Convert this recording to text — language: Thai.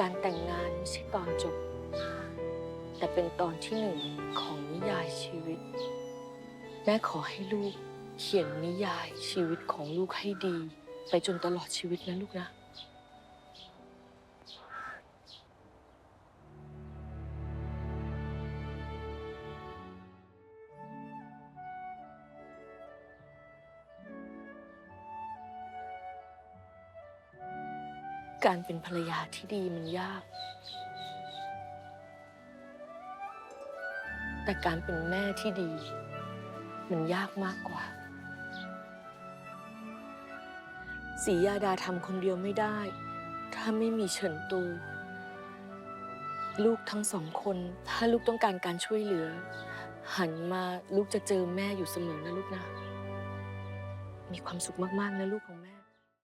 การแต่งงานไม่ใช่ตอนจบ แต่เป็นตอนที่หนึ่งของนิยายชีวิต แม่ขอให้ลูกเขียนนิยายชีวิตของลูกให้ดี ไปจนตลอดชีวิตนะลูกนะ การเป็นภรรยาที่ดีมันยาก แต่การเป็นแม่ที่ดี มันยากมากกว่า สียาดาทำคนเดียวไม่ได้ ถ้าไม่มีเฉินตู ลูกทั้งสองคน ถ้าลูกต้องการการช่วยเหลือ หันมาลูกจะเจอแม่อยู่เสมอนะลูกนะ มีความสุขมาก ๆ นะลูกของแม่